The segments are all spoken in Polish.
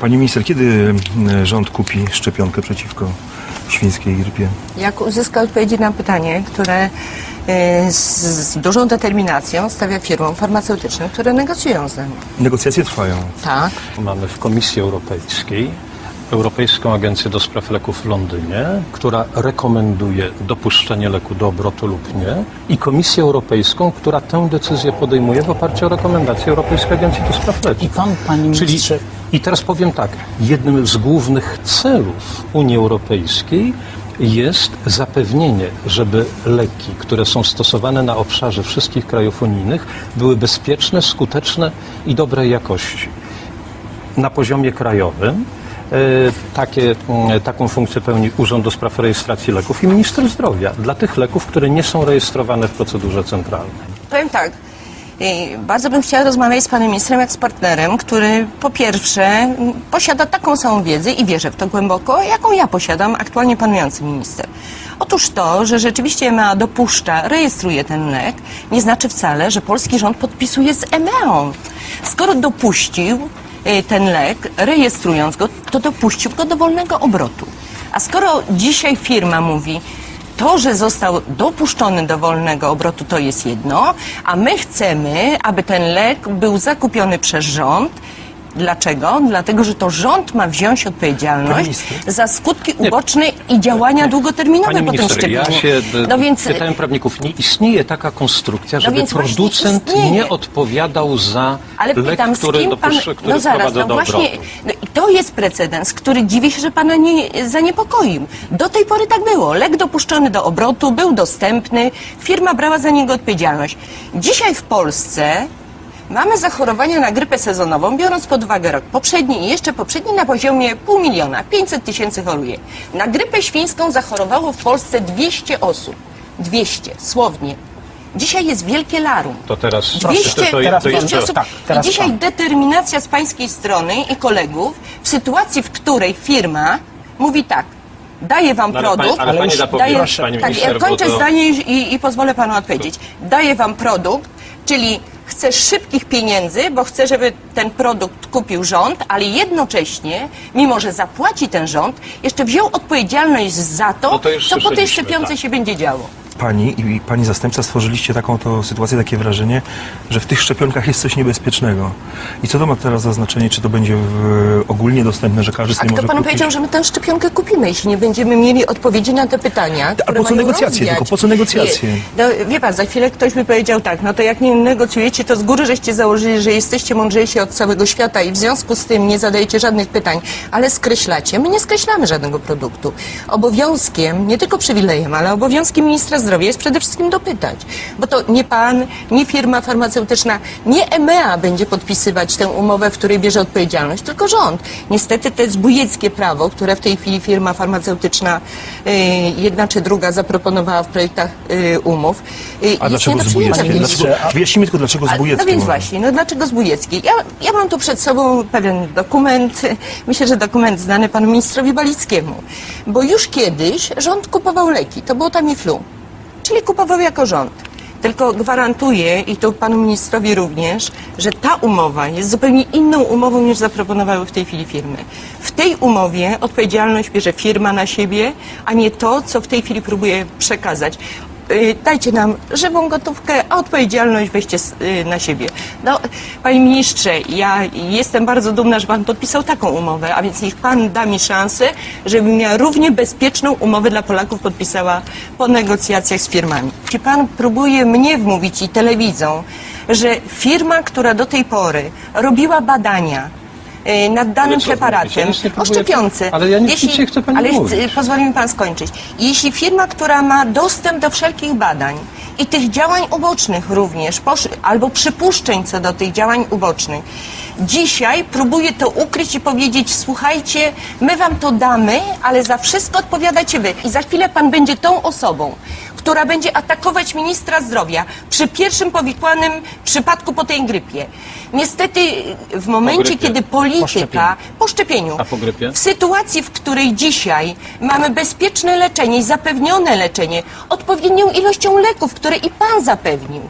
Pani minister, kiedy mm, rząd kupi szczepionkę przeciwko świńskiej grypie? Jak uzyska odpowiedzi na pytanie, które e, z, dużą determinacją stawia firmom farmaceutycznym, które negocjują z nami. Negocjacje trwają. Tak. Mamy w Komisji Europejskiej Europejską Agencję do Spraw Leków w Londynie, która rekomenduje dopuszczenie leku do obrotu lub nie, i Komisję Europejską, która tę decyzję podejmuje w oparciu o rekomendacje Europejskiej Agencji do Spraw Leków. I pan, panie Czyli, ministrze, I teraz powiem tak, jednym z głównych celów Unii Europejskiej jest zapewnienie, żeby leki, które są stosowane na obszarze wszystkich krajów unijnych, były bezpieczne, skuteczne i dobrej jakości. Na poziomie krajowym e, takie, mm, taką funkcję pełni Urząd do Spraw Rejestracji Leków i Minister Zdrowia dla tych leków, które nie są rejestrowane w procedurze centralnej. Powiem tak. Bardzo bym chciała rozmawiać z panem ministrem jak z partnerem, który po pierwsze posiada taką samą wiedzę i wierzę w to głęboko, jaką ja posiadam aktualnie panujący minister. Otóż to, że rzeczywiście EMEA dopuszcza, rejestruje ten lek, nie znaczy wcale, że polski rząd podpisuje z EMEA. Skoro dopuścił e, ten lek, rejestrując go, to dopuścił go do wolnego obrotu. A skoro dzisiaj firma mówi, to, że został dopuszczony do wolnego obrotu, to jest jedno, a my chcemy, aby ten lek był zakupiony przez rząd. Dlaczego? Dlatego, że to rząd ma wziąć odpowiedzialność za skutki uboczne i działania długoterminowe Pani po tym minister, ja się no więc pytałem prawników, nie istnieje taka konstrukcja, żeby więc właśnie producent nie odpowiadał za Ale lek, pytam, z który, kim pan... który No zaraz, no właśnie, no i to jest precedens, który dziwi się, że pana nie zaniepokoił. Do tej pory tak było. Lek dopuszczony do obrotu, był dostępny, firma brała za niego odpowiedzialność. Dzisiaj w Polsce mamy zachorowania na grypę sezonową, biorąc pod uwagę rok poprzedni i jeszcze poprzedni na poziomie pół miliona, 500 tysięcy choruje. Na grypę świńską zachorowało w Polsce 200 osób. 200, słownie. Dzisiaj jest wielkie larum. To teraz 200, to, to, to pan- jeszcze Dziesięć osób. tak, teraz I dzisiaj pan. determinacja z pańskiej strony i kolegów w sytuacji, w której firma mówi tak, daję wam No, ale produkt, pani- ale pani da daję, powiedzieć, pani tak, minister, kończę to- zdanie i, i pozwolę panu odpowiedzieć. Daję wam produkt, czyli chcę szybkich pieniędzy, bo chcę, żeby ten produkt kupił rząd, ale jednocześnie, mimo że zapłaci ten rząd, jeszcze wziął odpowiedzialność za to, No to już co po tej słyszeliśmy, szczepionce tak. się będzie działo. Pani i pani zastępca stworzyliście taką to sytuację, takie wrażenie, że w tych szczepionkach jest coś niebezpiecznego. I co to ma teraz za znaczenie? Czy to będzie w, ogólnie dostępne, że każdy A sobie kto może panu kupić? powiedział, że my tę szczepionkę kupimy, jeśli nie będziemy mieli odpowiedzi na te pytania? A po co negocjacje tylko? Po co negocjacje? Nie, no, wie pan, za chwilę ktoś by powiedział tak, no to jak nie negocjujecie, to z góry żeście założyli, że jesteście mądrzejsi od całego świata i w związku z tym nie zadajecie żadnych pytań, ale skreślacie. My nie skreślamy żadnego produktu. Obowiązkiem, nie tylko przywilejem, ale obowiązkiem ministra zdrowia jest przede wszystkim dopytać. Bo to nie pan, nie firma farmaceutyczna, nie EMEA będzie podpisywać tę umowę, w której bierze odpowiedzialność, tylko rząd. Niestety to jest bujeckie prawo, które w tej chwili firma farmaceutyczna y, jedna czy druga zaproponowała w projektach y, umów. Y, A dlaczego z tej Dlaczego, wyjaśnijmy tylko, dlaczego z. No więc właśnie, no dlaczego z Bujeckiej? Ja, ja mam tu przed sobą pewien dokument, myślę, że dokument znany panu ministrowi Balickiemu, bo już kiedyś rząd kupował leki, to było Tamiflu, czyli kupował jako rząd. Tylko gwarantuję, i tu panu ministrowi również, że ta umowa jest zupełnie inną umową niż zaproponowały w tej chwili firmy. W tej umowie odpowiedzialność bierze firma na siebie, a nie to, co w tej chwili próbuje przekazać. Y, dajcie nam żywą gotówkę, a odpowiedzialność weźcie y, na siebie. No, panie ministrze, ja jestem bardzo dumna, że pan podpisał taką umowę, a więc niech pan da mi szansę, żebym ja równie bezpieczną umowę dla Polaków podpisała po negocjacjach z firmami. Czy pan próbuje mnie wmówić i telewidzą, że firma, która do tej pory robiła badania y, nad danym co, ja preparatem nie o próbuję- szczepionce. ale ja nic nie chcę pani ale mówić. pozwoli mi pan skończyć. Jeśli firma, która ma dostęp do wszelkich badań i tych działań ubocznych również, posz- albo przypuszczeń co do tych działań ubocznych, dzisiaj próbuje to ukryć i powiedzieć, słuchajcie, my wam to damy, ale za wszystko odpowiadacie wy. I za chwilę pan będzie tą osobą, która będzie atakować ministra zdrowia przy pierwszym powikłanym przypadku po tej grypie. Niestety w momencie, grypie. kiedy polityka po szczepieniu, A po grypie? w sytuacji, w której dzisiaj mamy bezpieczne leczenie i zapewnione leczenie odpowiednią ilością leków, które i pan zapewnił.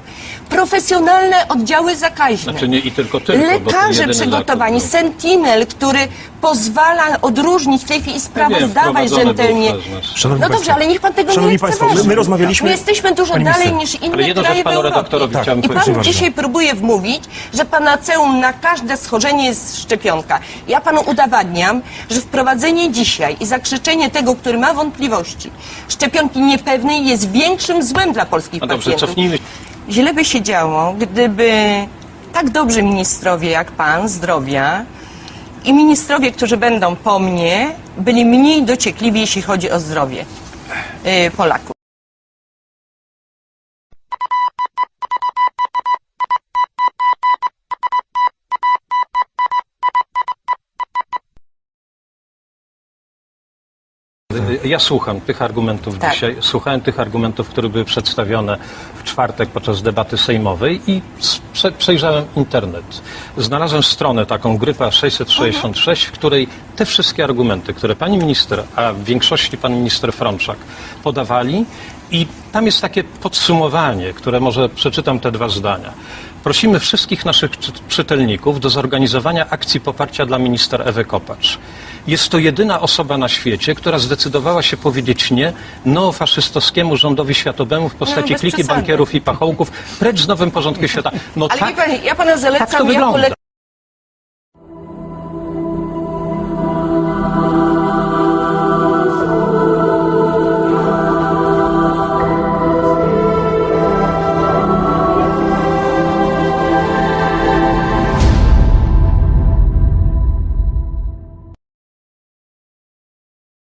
Profesjonalne oddziały zakaźne. Znaczy nie i tylko tylko, bo to Lekarze przygotowani, zakup, no. Sentinel, który pozwala odróżnić w tej chwili i sprawa wiem, zdawać wprowadzony był rzetelnie. przez nas. Szanowni No dobrze, państwo, ale niech pan tego Szanowni nie państwo, my- my rozmawialiśmy- My jesteśmy dużo Pani dalej niż inne Ale jedną kraje rzecz w panu Europie. redaktorowi Tak, I powiedzieć. pan bardzo. dzisiaj próbuje wmówić, że panaceum na każde schorzenie jest szczepionka. Ja panu udowadniam, że wprowadzenie dzisiaj i zakrzyczenie tego, który ma wątpliwości, szczepionki niepewnej jest większym złem dla polskich No dobrze, pacjentów. cofnijmy Źle by się działo, gdyby tak dobrzy ministrowie jak pan zdrowia i ministrowie, którzy będą po mnie, byli mniej dociekliwi, jeśli chodzi o zdrowie y, Polaków. Ja słucham tych argumentów Tak. dzisiaj. Słuchałem tych argumentów, które były przedstawione w czwartek podczas debaty sejmowej i prze, przejrzałem internet. Znalazłem stronę taką Grypa 666, w której te wszystkie argumenty, które pani minister, a w większości pan minister Frączak podawali i tam jest takie podsumowanie, które może przeczytam te dwa zdania. Prosimy wszystkich naszych czy- czytelników do zorganizowania akcji poparcia dla minister Ewy Kopacz. Jest to jedyna osoba na świecie, która zdecydowała się powiedzieć nie neofaszystowskiemu rządowi światowemu w postaci bez kliki przesady. bankierów i pachołków precz z nowym porządkiem świata. No Ale tak, pan, ja pana zalecam tak to wygląda.